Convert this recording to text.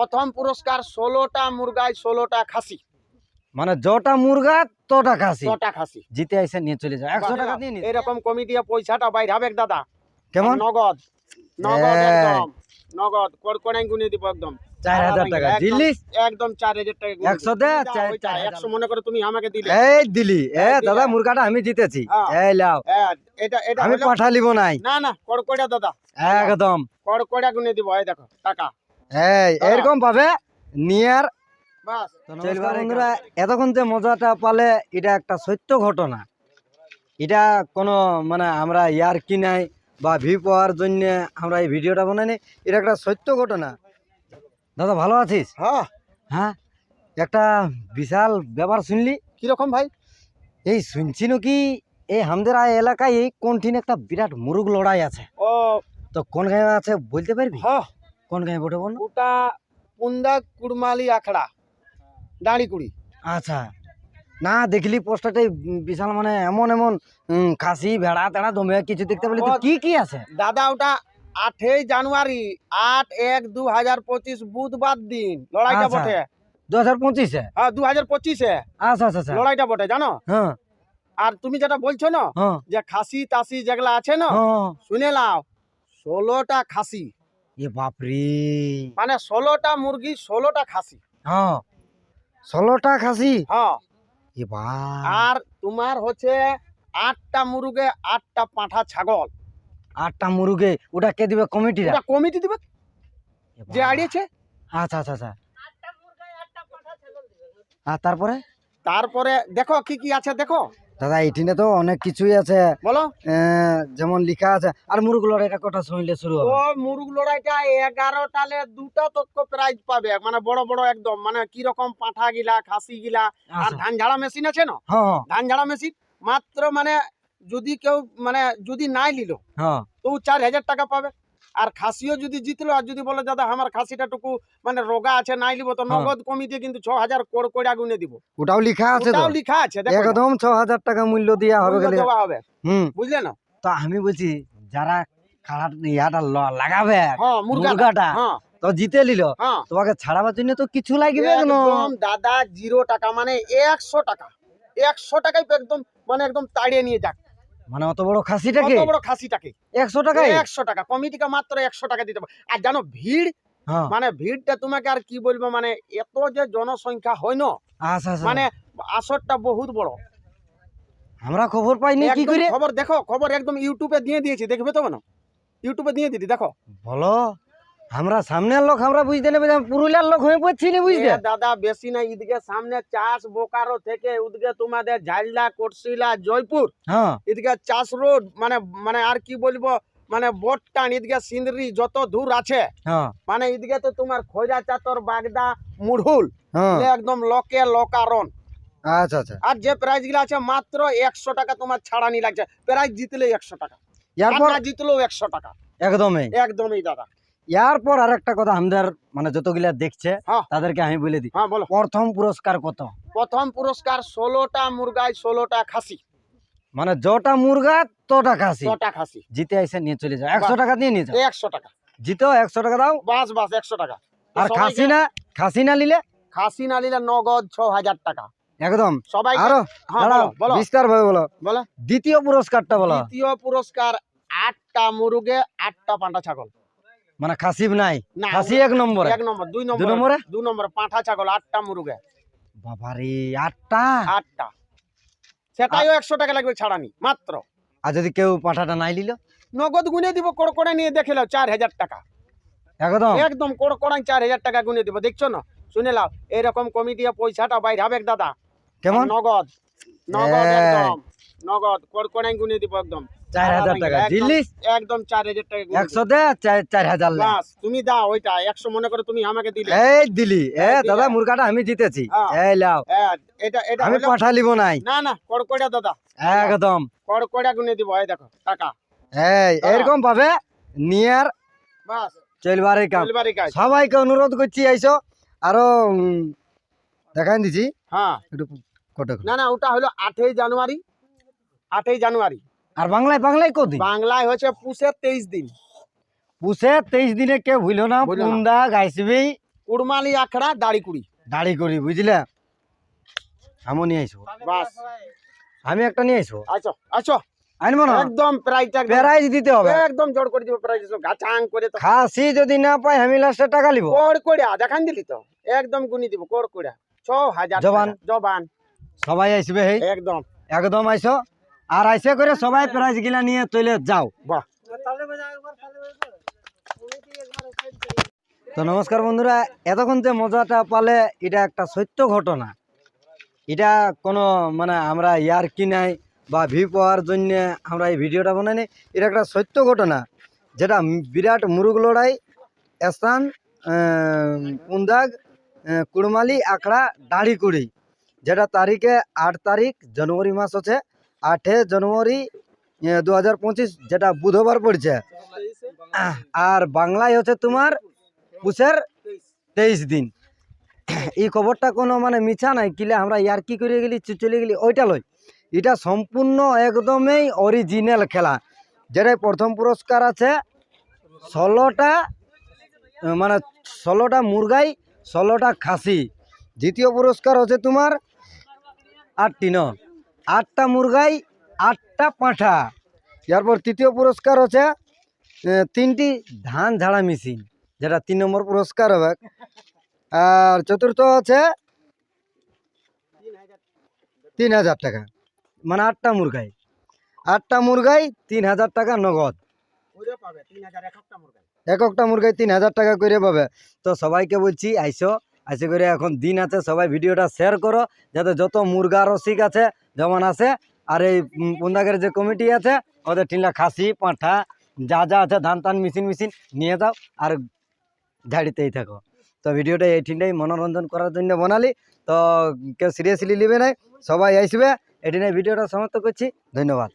প্রথম পুরস্কার ষোলোটা মুরগায় ষোলোটা খাসি। মানে যটা মুরগা তটা খাসি। ছটা খাসি। জিতে এসে নিয়ে চলে যায়। একশো টাকা দিয়ে নিস এরকম কমিটি পয়সাটা বাইরে হবে দাদা। কেমন? নগদ। নগদ একদম। নগদ। কড়কড়াই গুনে দিব একদম। চার হাজার টাকা। একদম- একদম চার হাজার টাকা একশো দে, তুমি দাও চার- ওইটা, চার হাজার। একশো মনে করে তুমি আমাকে দিলে। এই দিলি। এ দাদা দিলা। মুরগাটা আমি জিতেছি। হ্যাঁ। এই লাও। হ্যাঁ, এটা এটা আমি পাঠালিব নাই। না না কড়কড়া দাদা। একদম। কড়কড়া গুনে দিব এই দেখো টাকা। এই এরকম পাবে নিয়ার বাস। বন্ধুরা এতক্ষণ যে মজাটা পালে এটা একটা সত্য ঘটনা। এটা কোনো মানে আমরা ইয়ার কি নাই বা ভি পাওয়ার জন্য আমরা এই ভিডিওটা বানাইনি এটা একটা সত্য ঘটনা। দাদা ভালো আছিস? হ্যাঁ। হ্যাঁ? একটা বিশাল ব্যাপার শুনলি? কীরকম ভাই? এই শুনছি কি এই আমাদের এলাকায় এই কন্ঠিন একটা বিরাট মুরুগ লড়াই আছে। ও। তো কোন আছে বলতে পারবি? হ্যাঁ। কোন গাঁয়ে বটে বল ওটা পুন্দা কুড়মালি আখড়া দাঁড়িকুড়ি। আচ্ছা। না দেখলি পোস্টারটাই বিশাল মানে এমন এমন খাসি ভেড়া তেড়া দমে কিছু দেখতে পেলি তো? কি কি আছে? দাদা ওটা আটই জানুয়ারি আট এক দু হাজার পঁচিশ বুধবার দিন। লড়াইটা আচ্ছা। বটে। দু হাজার পঁচিশে? হ্যাঁ দু হাজার পঁচিশে। আচ্ছা আচ্ছা আচ্ছা। লড়াইটা বটে জানো? হ্যাঁ। আর তুমি যেটা বলছো না হ্যাঁ। যে খাসি তাসি যেগুলা আছে না হ্যাঁ। শুনে লাও ষোলোটা খাসি। এ বাপরে। মানে ষোলোটা মুরগি ষোলোটা খাসি। হ্যাঁ ষোলোটা খাসি? হ্যাঁ। এ বা। আর তোমার হচ্ছে আটটা মুরগে আটটা পাঁঠা ছাগল। আটটা মুরুগে ওটা কে দিবে? কমিটিরা? এটা কমিটি দিবে? যে। আড়িয়েছে? আচ্ছা আচ্ছা আচ্ছা। আর তারপরে? তারপরে দেখো কি কি আছে দেখো। দাদা এইখানে তো অনেক কিছুই আছে। বলো। যেমন লেখা আছে আর মুরগুলোর এটা কটা শুনলে শুরু হবে? ও মুরগ লড়াইটা এগারোটালে দুটো তক্ক প্রাইজ পাবে মানে বড় বড় একদম মানে কি রকম পাঁঠা গিলা খাসি গিলা আর আচ্ছা। ধান ঝাড়া মেশিন আছে না? ধান ঝাড়া মেশিন মাত্র মানে যদি কেউ মানে যদি নাই নিল হ্যাঁ। তো চার হাজার টাকা পাবে। আর খাসিও যদি জিতলো আর যদি বলে দাদা আমার খাসিটা টুকু মানে রোগা আছে নাই লিব তো হ্যাঁ। নগদ কমিটি কিন্তু ছ হাজার কোড় কোড় আগুনে দিব। ওটাও লেখা আছে ওটাও লিখা আছে একদম ছ হাজার টাকা মূল্য দেওয়া হবে গেলে দেওয়া হবে। হুম। বুঝলে না? তো আমি বলছি যারা খাড়া ইয়াটা লাগাবে হ্যাঁ মুরগাটা হ্যাঁ। তো জিতে নিল হ্যাঁ। তোমাকে ছাড়াবার জন্য তো কিছু লাগবে একদম দাদা জিরো টাকা মানে একশো টাকা। একশো টাকায় তো একদম মানে একদম তাড়িয়ে নিয়ে যাক। মানে অত বড় খাসিটাকে অত বড় খাসিটাকে 100 টাকা 100 টাকা কমিটিকে মাত্র একশো টাকা দিতে হবে। আর জানো ভিড়? হ্যাঁ। মানে ভিড়টা তোমাকে আর কি বলব মানে এত যে জনসংখ্যা হয় না? আচ্ছা আচ্ছা। মানে আসরটা বহুত বড়। আমরা খবর পাইনি কি করে? খবর দেখো খবর একদম ইউটিউবে দিয়ে দিয়েছি দেখবে তো না ইউটিউবে দিয়ে দিদি দেখো। বলো। আমরা সামনের লোক আমরা বুঝতে নেবে পুরুলিয়ার লোক হয়ে পড়ছি না বুঝতে দাদা বেশি না ঈদকে সামনে চাষ বোকারো থেকে উদকে তোমাদের ঝালদা কোটশিলা জয়পুর হ্যাঁ এদিকে চাষ রোড মানে মানে আর কি বলব মানে বটটান এদিকে সিন্দ্রি যত দূর আছে মানে এদিকে তো তোমার খৈরা চাতর বাগদা মুড়হুল একদম লকে লকারন আচ্ছা আচ্ছা আর যে প্রাইজগুলো আছে মাত্র একশো টাকা তোমার ছাড়ানি লাগছে প্রাইজ জিতলে একশো টাকা জিতলেও একশো টাকা একদমই একদমই দাদা এরপর আর একটা কথা আমাদের মানে যতগুলা দেখছে হ্যাঁ। তাদেরকে আমি বলে দিই। হ্যাঁ প্রথম পুরস্কার কত? প্রথম পুরস্কার ষোলোটা মুরগায় ষোলোটা খাসি। মানে যটা মুরগা তটা খাসি। ছটা খাসি। জিতে এসে নিয়ে চলে যাও। একশো টাকা দিয়ে নিয়ে যাও। একশো টাকা। জিতো একশো টাকা দাও। বাস বাস একশো টাকা। আর খাসি না খাসি না নিলে? খাসি না নিলে নগদ ছ হাজার টাকা। একদম। সবাই আরও হ্যাঁ বলো বিস্তার ভাবে বলো। বলো। দ্বিতীয় পুরস্কারটা বলো। দ্বিতীয় পুরস্কার আটটা মুরগে আটটা পাঁঠা ছাগল। মানে খাসি নাই। খাসি এক নম্বরে। এক নম্বর দুই নম্বর দুই নম্বর? দুই নম্বরে পাঁঠা ছাগল আটটা মুরগে। বাবারে আটটা? আটটা। সেটাইও একশো টাকা লাগবে ছাড়ানি মাত্র। আর যদি কেউ পাঁঠাটা নাই নিল? নগদ গুনে দিব কড়কড়ে নিয়ে দেখে নাও চার হাজার টাকা। একদম? একদম কড়কড়াই চার হাজার টাকা গুনে দিব। দেখছ না? শুনে নাও এরকম কমিটি পয়সাটা বাইরে হবে দাদা। কেমন? নগদ নগদ। একদম নগদ কড়কড়াই গুনে দিব একদম। চার হাজার টাকা। একদম- একদম চার হাজার টাকা একশো দে চার- হাজার। তুমি দাও ওইটা একশো মনে করে তুমি আমাকে দিলে। এই দিলি এ দাদা মুরগাটা আমি জিতেছি। হ্যাঁ। এই লাও। হ্যাঁ, এটা এটা আমি হলো- পাঠালিব নাই। না না কড়কড়া দাদা। একদম। কড়কড়া গুনে দিব এই দেখো টাকা। এই এরকম ভাবে নিয়ার বাস। কাম। সবাইকে অনুরোধ করছি আইসো। আরও দেখাই দিছি। হ্যাঁ। একটু কটক। না না ওটা হলো আটই জানুয়ারি। আটই জানুয়ারি। আর বাংলায় বাংলায় কদিন? বাংলায় হচ্ছে পুষের তেইশ দিন। পুষে তেইশ দিনে কে ভুলো না। পুন্দা গাইসবি কুড়মালি আখড়া দাড়ি কুড়ি দাড়ি করি বুঝলে? আমি নিয়ে আইসবো বাস। আমি একটা নিয়ে আইসবো আচ্ছা আচ্ছা আনব না? একদম প্রাইসটা প্রাইজ দিতে হবে। একদম জোর করে দিব প্রাইস গাছাং করে তো খাসি যদি না পাই আমি লাস্টে টাকা লিব। কোড় কোড়া দেখান দিলি তো। একদম গুনি দিব কোড় কোড়া ছ হাজার জবান। জবান। সবাই আইসবে একদম। একদম আইসো। আর আইসে করে সবাই প্রাইজ গিলা নিয়ে চলে যাও। বাহ। তো নমস্কার বন্ধুরা এতক্ষণ যে মজাটা পালে এটা একটা সত্য ঘটনা। এটা কোনো মানে আমরা ইয়ার কি নাই বা ভি পাওয়ার জন্য আমরা এই ভিডিওটা বানাইনি এটা একটা সত্য ঘটনা। যেটা বিরাট মুরুগ লড়াই স্থান পুন্দাগ আহ, কুড়মালি আখড়া দাড়িকুড়ি। যেটা তারিখে আট তারিখ জানুয়ারি মাস আছে। আটে জানুয়ারি দু হাজার পঁচিশ, যেটা বুধবার পড়ছে। আর বাংলায় হচ্ছে তোমার পুষের তেইশ দিন। এই খবরটা কোনো মানে মিছা নাই, কিলে আমরা ইয়ার কি করে গেলি চলে গেলি, ওইটা লই। এটা সম্পূর্ণ একদমই অরিজিনাল খেলা। যেটাই প্রথম পুরস্কার আছে, ষোলোটা মানে ষোলোটা মুরগাই, ষোলোটা খাসি। দ্বিতীয় পুরস্কার হচ্ছে তোমার আটটি ন আটটা মুরগাই, আটটা পাঁঠা। এরপর তৃতীয় পুরস্কার হচ্ছে তিনটি ধান ঝাড়া মেশিন, যেটা তিন নম্বর পুরস্কার হবে। আর চতুর্থ আছে তিন হাজার টাকা মানে আটটা মুরগাই। আটটা মুরগাই, তিন হাজার টাকা নগদ। একটা মুরগাই তিন হাজার টাকা করে পাবে। তো সবাইকে বলছি, আইসো, আইসে করে এখন দিন আছে, সবাই ভিডিওটা শেয়ার করো, যাতে যত মুরগা রসিক আছে যেমন আছে, আর এই বন্দাগের যে কমিটি আছে, ওদের টিনলা খাসি, পাঁঠা, যা যা আছে, ধান টান, মেশিন মেশিন, নিয়ে যাও আর ঝাড়িতেই থাকো। তো ভিডিওটা এই ঠিনটাই মনোরঞ্জন করার জন্য বানালি। তো কেউ সিরিয়াসলি নেবে নাই, সবাই আসবে। এটি নিয়ে ভিডিওটা সমাপ্ত করছি। ধন্যবাদ।